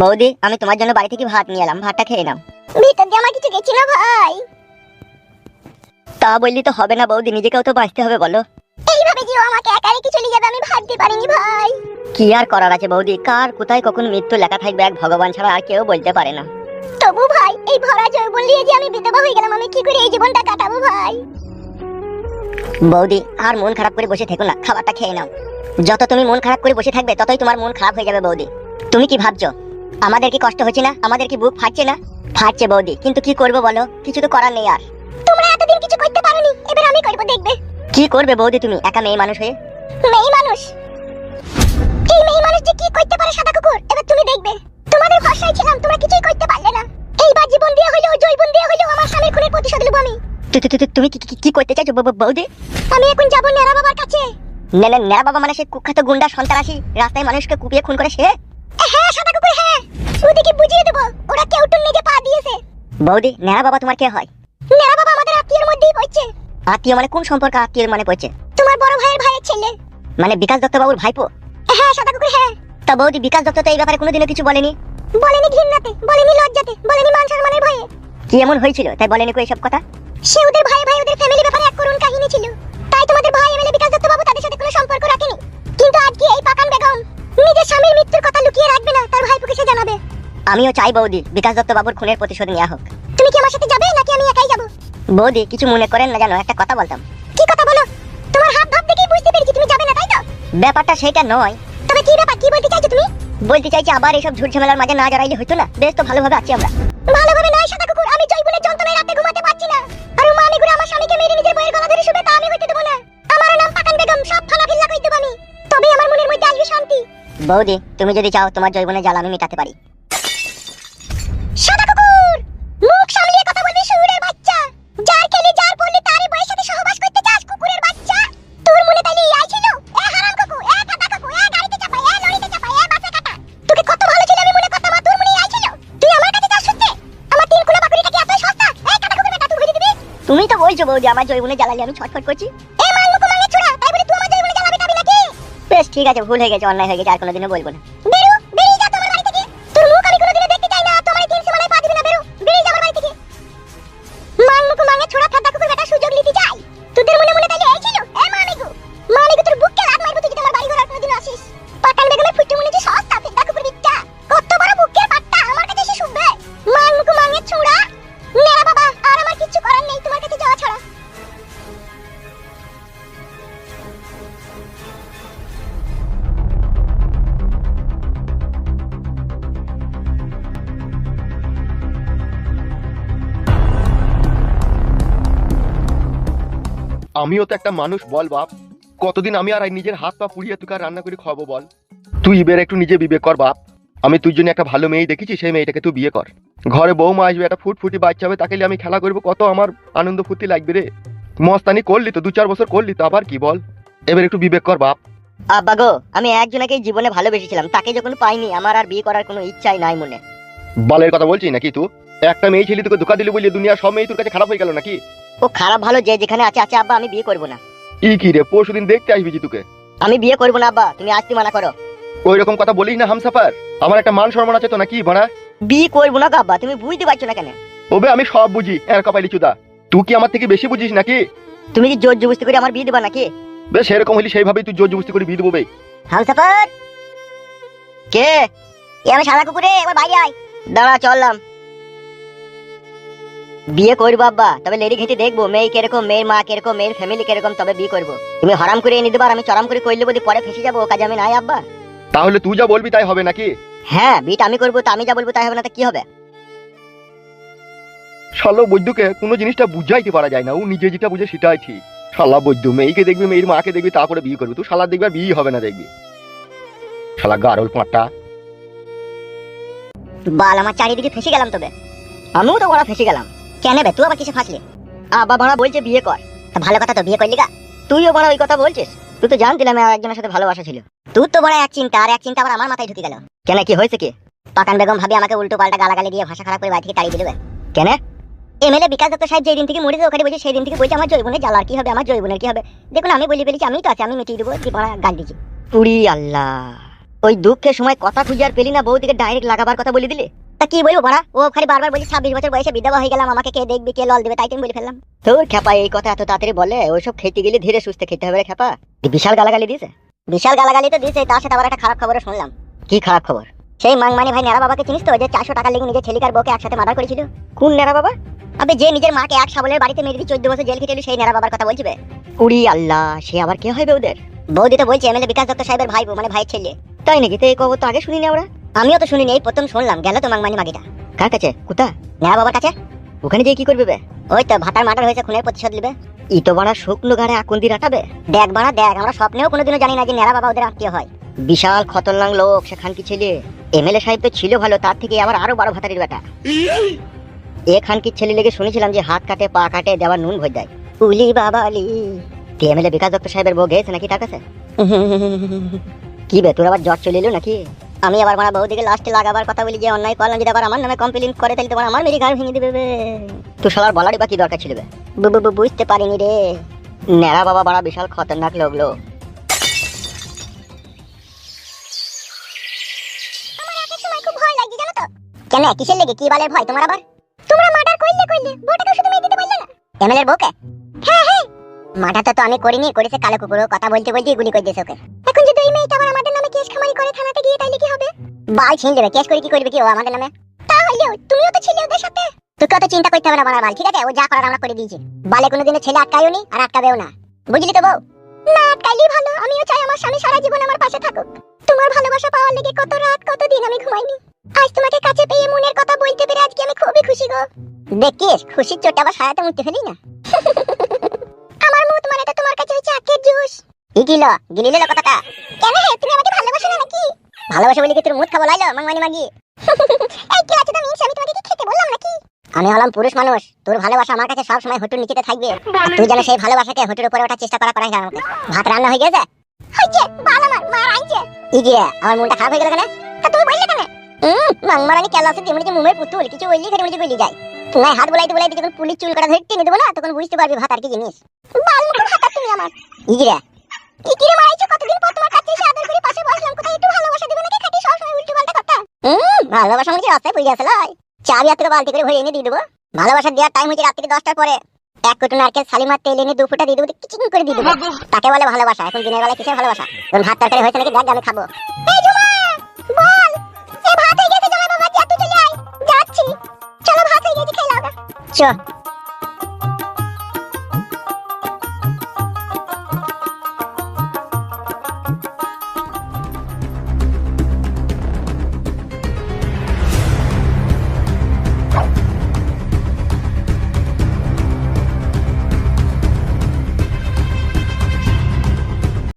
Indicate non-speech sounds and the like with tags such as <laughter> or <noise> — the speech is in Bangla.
বৌদি আমি তোমার জন্য বাড়ি থেকে ভাত নিয়ে এলাম। ভাতটা খেয়ে নাও। ভিতর দিয়ে আমার কিছু গেছি না ভাই। তা বললি তো হবে না বৌদি নিজেকেও তো বাঁচতে হবে বলো। এইভাবে যে আমাকে একা রেখে চলে যাবে আমি ভাবতে পারিনি ভাই। কি আর করার আছে বৌদি কার কোথায় কখন মৃত্যু লেখা থাকবে এক ভগবান ছাড়া আর কেউ বলতে পারে না। তবু ভাই এই ভরা জৈবন নিয়ে যে আমি বিধবা হয়ে গেলাম আমি কি করে এই জীবনটা কাটাবো ভাই? বৌদি আর মন খারাপ করে বসে থেকো না খাবারটা খেয়ে নাও। যত তুমি মন খারাপ করে বসে থাকবে ততই তোমার মন খারাপ হয়ে যাবে বৌদি। তুমি কি ভাবছ? আমাদের কি কষ্ট হচ্ছে না? আমাদের কি বুক ফাটছে না? ফাটছে বৌদি কিন্তু কি করব বলো? কিছু তো করার নেই আর। তোমরা এতদিন কিছু করতে পারোনি এবার আমি করব দেখবে। কি করবে বৌদি তুমি একা মেয়ে মানুষ হয়ে? মেয়ে মানুষ? এই মেয়ে মানুষ যে কি করতে পারে সাদা কুকুর এবার তুমি দেখবে। তোমাদের ভরসায় ছিলাম তোমরা কিছুই করতে পারলে না। এইবার জীবন দিয়ে হলেও জৈবন দিয়ে হলেও আমার স্বামীর খুনের প্রতিশোধ নেব আমি। তুমি কি- কি- কি করতে চাইছো বৌদি? আমি এখন যাব নেড়া বাবার কাছে। না না না বাবা মানে সে কুখ্যাত গুন্ডা সন্ত্রাসী রাস্তায় মানুষকে কুপিয়ে খুন করে সে? হ্যাঁ সাদা কুকুর হ্যাঁ। ওদিকে বুঝিয়ে দেবো ওরা কেউ টুন পা দিয়েছে। বৌদি নেড়া বাবা তোমার কে হয়? নেড়া বাবা আমাদের আত্মীয়ের মধ্যেই পড়ছে। আত্মীয় মানে কোন সম্পর্ক আত্মীয় মানে পড়ছে? তোমার বড় ভাইয়ের ভাইয়ের ছেলে। মানে বিকাশ দত্ত বাবুর ভাইপো? হ্যাঁ সাদা কুকুর হ্যাঁ। তা বৌদি বিকাশ দত্ত তো এই ব্যাপারে কোনোদিনও কিছু বলেনি? বলেনি ঘৃণাতে বলেনি লজ্জাতে বলেনি মান সম্মানের ভয়ে। কি এমন হয়েছিল? তাই বলেনি কো এইসব কথা? সে ওদের ভাই ভাই ওদের ফ্যামিলি ব্যাপারে এক করুণ কাহিনী ছিল। তাই তোমাদের ভাই এমএলএ বিকাশ দত্ত বাবু তাদের আমিও চাই বৌদি বিকাশ দত্ত বাবুর খুনের প্রতিশোধ নেওয়া হোক। তুমি কি আমার সাথে যাবে নাকি আমি একাই যাব? বৌদি কিছু মনে করেন না জানো একটা কথা বলতাম। কি কথা বলো? তোমার হাত ভাব দেখেই বুঝতে পেরেছি তুমি যাবে না তাই তো? ব্যাপারটা সেইটা নয়। তবে কি ব্যাপার কি বলতে চাইছো তুমি? বলতে চাইছি আবার এইসব ঝুট ঝামেলার মাঝে না জড়াইলে হতো না? বেশ তো ভালোভাবে আছি আমরা। ভালোভাবে নয় সাদা কুকুর। আমি জৈবনের যন্ত্রণায় রাতে ঘুমাতে পারছি না। আর মা আমি আমার স্বামীকে মেরে নিজের বইয়ের গলা ধরে শুবে তা আমি হইতে দেবো না। আমার নাম পাকান বেগম সব ফালা ফিল্লা কই দেবো আমি? তবে আমার মনের মধ্যে আসবে শান্তি। বৌদি তুমি যদি চাও তোমার জৈবনের জ্বালা আমি মেটাতে পারি। তুমি তো বলছো বৌদি, আমার জৈবনে জ্বালালে আমি ছটফট করছি। এ লোক তাই বলে তুই আমার জ্বালাবি নাকি বেশ, ঠিক আছে, ভুল হয়ে গেছে, অন্যায় হয়ে গেছে, আর কোনোদিনও বলব না। আমিও তো একটা মানুষ বল বাপ। কতদিন আমি আর নিজের হাত পা পুড়িয়ে তোকে রান্না করে খাওয়াবো বল। তুই এবার একটু নিজে বিবেক কর বাপ। আমি তুই জন্য একটা ভালো মেয়ে দেখেছি সেই মেয়েটাকে তুই বিয়ে কর। ঘরে বৌমা আসবে একটা ফুটফুটি বাচ্চা হবে তাকে আমি খেলা করব কত আমার আনন্দ ফুর্তি লাগবে রে। মস্তানি করলি তো দু চার বছর করলি তো আবার কি বল। এবার একটু বিবেক কর বাপ। আব্বা গো আমি একজনকে জীবনে ভালোবেসেছিলাম তাকে যখন পাইনি আমার আর বিয়ে করার কোনো ইচ্ছাই নাই মনে। বালের কথা বলছিস নাকি তুই? একটা মেয়ে ছেলে তোকে ধোকা দিলি বলি দুনিয়া সব মেয়ে তোর কাছে খারাপ হয়ে গেল নাকি? ও খারাপ ভালো যে যেখানে আছে আছে আব্বা আমি বিয়ে করব না। ই কি রে পরশু দিন দেখতে আসবি জি তোকে। আমি বিয়ে করব না আব্বা তুমি আসতে মানা করো। ওই রকম কথা বলিস না হামসাফার। আমার একটা মান সম্মান আছে তো নাকি ভাড়া? বিয়ে করব না আব্বা তুমি বুঝতে পারছ না কেন? ওবে আমি সব বুঝি এর কপালি চুদা। তুই কি আমার থেকে বেশি বুঝিস নাকি? তুমি কি জোর জবস্তি করে আমার বিয়ে দেবা নাকি? বেশ সেরকম হলি সেইভাবেই তুই জোর জবস্তি করে বিয়ে দেবো বে। হামসাফার! কে? এ আমি সাদা কুকুরে এবার বাইরে আয়। দাঁড়া চললাম। বিয়ে করব আব্বা তবে লেডি ঘেঁটে দেখব মেয়ে কীরকম মেয়ের মা কীরকম মেয়ের ফ্যামিলি কীরকম তবে বিয়ে করব। তুমি হরাম করে এনে দেবার আমি চরাম করে করলে বলি পরে ফেসে যাব কাজে আমি নাই আব্বা। তাহলে তুই যা বলবি তাই হবে নাকি? হ্যাঁ বিয়েটা আমি করব তা আমি যা বলব তাই হবে না তা কি হবে? শালো বৈদ্যকে কোনো জিনিসটা বুঝাইতে পারা যায় না ও নিজে যেটা বুঝে সেটাই ঠিক। শালা বৈদ্য মেয়েকে দেখবি মেয়ের মাকে দেখবি তারপরে বিয়ে করবি তুই শালা দেখবি বিয়ে হবে না দেখবি। শালা গারল পাঁটটা বাল আমার চারিদিকে ফেসে গেলাম তবে। আমিও তো ওরা ফেসে গেলাম। কেন বে? তুই আবার কিসে ফাঁসলি? আব্বা বড় বলছে বিয়ে কর। তা ভালো কথা তো বিয়ে করলি গা। তুইও বড় ওই কথা বলছিস? তুই তো জানতিলাম আর একজনের সাথে ভালোবাসা ছিল। তুই তো বড় এক চিন্তা, আর এক চিন্তা আবার আমার মাথায় ঢুকে গেল। কেন, কি হয়েছে কি? পাকান বেগম ভাবি আমাকে উল্টো পাল্টা গালাগালি দিয়ে ভাষা খারাপ করে বাড়ি থেকে তাড়িয়ে দিবে কেন? এমএলএ বিকাশ দত্ত সাহেব যেদিন থেকে মরেছে ওখানে বলছে সেই দিন থেকে বলছে আমার জৈবনের জ্বালার কি হবে? আমার জৈবনের কি হবে? দেখুন, আমি বলি বলেছি আমি তো আছি, আমি মিটিয়ে দেবো বড় গাল দিচ্ছি। উড়ি আল্লাহ। ওই দুঃখের সময় কথা খুঁজে আর পেলি না বৌদিকে ডাইরেক্ট লাগাবার কথা বলে দিলি? তা কি বলব বড়া? ও খালি বারবার বলি ছাব্বিশ বছর বয়সে বিধবা হয়ে গেলাম আমাকে কে দেখবি কে লল দেবে তাই তো আমি বলে ফেললাম। তোর খেপা এই কথা এত তাড়াতাড়ি বলে ওইসব খেতে গেলে ধীরে সুস্থে খেতে হবে রে খেপা বিশাল গালাগালি দিয়েছে? বিশাল গালাগালি তো দিয়েছে তার সাথে আবার একটা খারাপ খবরও শুনলাম। কি খারাপ খবর? সেই মাংমানি ভাই নেড়া বাবাকে চিনিস তো যে চারশো টাকা লেগে নিজের ছেলিকার বউকে একসাথে মার্ডার করেছিল? কোন নেড়া বাবা? আবে যে নিজের মাকে এক সাবলের বাড়িতে মেরে দিয়ে চোদ্দ বছর জেল খেটেছিল সেই নেড়া বাবার কথা বলছিবে? উড়ি আল্লাহ সে আবার কে হবে ওদের? বৌদি তো বলছে এমএলএ বিকাশ দত্ত সাহেবের ভাই মানে ভাইয়ের ছেলে। তাই নাকি? তো এই খবর তো আগে শুনিনি আমরা। আমিও তো শুনিনি এই প্রথম শুনলাম গেল তো মাংমানি মাগিটা। কার কাছে? কোথা নেড়া বাবার কাছে? ওখানে গিয়ে কি করবে বে? ওই তো ভাতার মার্ডার হয়েছে খুনের প্রতিশোধ নেবে। ই তো বাড়া শুকনো গাড়ে আকুন্দি রাটাবে দেখ বাড়া দেখ আমরা স্বপ্নেও কোনোদিনও জানি না যে নেড়া বাবা ওদের আত্মীয় হয়। বিশাল খতরনাক লোক সেখান কি ছেলে? এমএলএ সাহেব তো ছিল ভালো তার থেকে আবার আরও বড় ভাতারির বেটা। এখান কি ছেলে লেগে শুনেছিলাম যে হাত কাটে পা কাটে দেওয়ার নুন ভোজ দেয়। উলি বাবা আলি তুই এমএলএ বিকাশ দত্ত সাহেবের বউ গেছে নাকি তার কাছে? <laughs> কি বে তোর আবার জ্বর চলে এলো নাকি? আমি আবার মারা বৌদিকে লাস্টে লাগাবার কথা বলি, যে অন্যায় করলাম যদি আবার আমার নামে কমপ্লেন করে, তাহলে তোমার আমার মেরি ঘাড় ভেঙে দিবে। তুই সবার বলারই বা কি দরকার ছিল বুঝতে পারিনি রে। নেড়া বাবা বড়া বিশাল খতরনাক লোক লোক আমার এক এক খুব ভয় লাগে জানো তো? কেন কিসের লেগে? কি বালের ভয় তোমার আবার? তোমরা মার্ডার করলে করলে, বউটাকে শুধু মেয়ে দিতে পারলে না। এমএলএর বউকে? হ্যাঁ হ্যাঁ। মার্ডারটা তো আমি করিনি, করেছে কালো কুকুরও। কথা বলতে বলতে গুলি করে দিয়েছে ওকে। খামারি করে থানাতে গিয়ে তাইলে কি হবে? বাল ছিন দেবে কেস করে কি করবে কি? ও আমাদের নামে। তাহলে তুমিও তো ছিলে ওদের সাথে। তোকে অত চিন্তা করতে হবে না বাল ঠিক আছে? ও যা করার আমরা করে দিয়েছি। বালে কোনোদিনও ছেলে আটকায়ও নি আর আটকাবেও না। বুঝলি তো বউ? না আটকাইলেই ভালো। আমিও চাই আমার স্বামী সারা জীবন আমার পাশে থাকুক। তোমার ভালোবাসা পাওয়ার লেগে কত রাত, কত দিন আমি ঘুমাইনি। আজ তোমাকে কাছে পেয়ে মনের কথা বলতে পেরে আজকে আমি খুবই খুশি গো। দেখিস, খুশির চোটটা আবার সারাতে মুছতে ফেলি না। <laughs> ইগিল গিলিলে কথাটা কেন হে তুমি আমাকে ভালোবাসো না নাকি? ভালোবাসো বলে কি তোর মুত খাব লাইলো মাংমানি মাগি? <laughs> এই কি আছে তুমি? আমি তোমাকে কি খেতে বললাম নাকি? আমি হলাম পুরুষ মানুষ তোর ভালোবাসা আমার কাছে সব সময় হটুর নিচেতে থাকবে। তুই যেন সেই ভালোবাসাকে হটুর উপরে ওঠার চেষ্টা করা করাই না আমাকে। ভাত রান্না হয়ে গেছে হয়েছে বাল আমার মা রাইছে ইগিয়ে আমার মনটা খারাপ হয়ে গেল কেন? তা তুমি বললে কেন? হুম মাংমারানি কেলা আছে তেমনি যে মুমের পুতুল কিছু বললি খেটে মুড়ি গলি যায় নাই হাত বলাইতে বলাইতে যখন পুলিশ চুল করা ধরে টেনে দেবো না তখন বুঝতে পারবি ভাত আর কি জিনিস। বাল মুখে ভাত তুমি আমার। ইগিরে ইগিরে মারাইছো কতদিন পর তোমার কাছে এসে আদর করে পাশে বসলাম? কোথায় একটু ভালোবাসা দিবে নাকি? খাটি সব সময় উল্টো পাল্টা কথা। হুম ভালোবাসা মানে রাস্তায় পড়ে গেছে লাই চাবি হাত থেকে বালতি করে ভরে এনে দিয়ে দেবো। ভালোবাসা দেওয়ার টাইম হচ্ছে রাত্রি দশটার পরে। এক কোটো নারকেল সালিমার তেল এনে দু ফুটা দিয়ে দেবো কিচিং করে দিয়ে দেবো। তাকে বলে ভালোবাসা এখন দিনের বেলা কিসের ভালোবাসা? যখন ভাত তরকারি হয়েছে নাকি? দেখ আমি খাব। এই ঝুমা বল এই ভাত হয়ে গেছে জমা বাবা যা তুই চলে আয়। যাচ্ছি। চলো ভাত হয়ে গেছে খেয়ে নাও চ।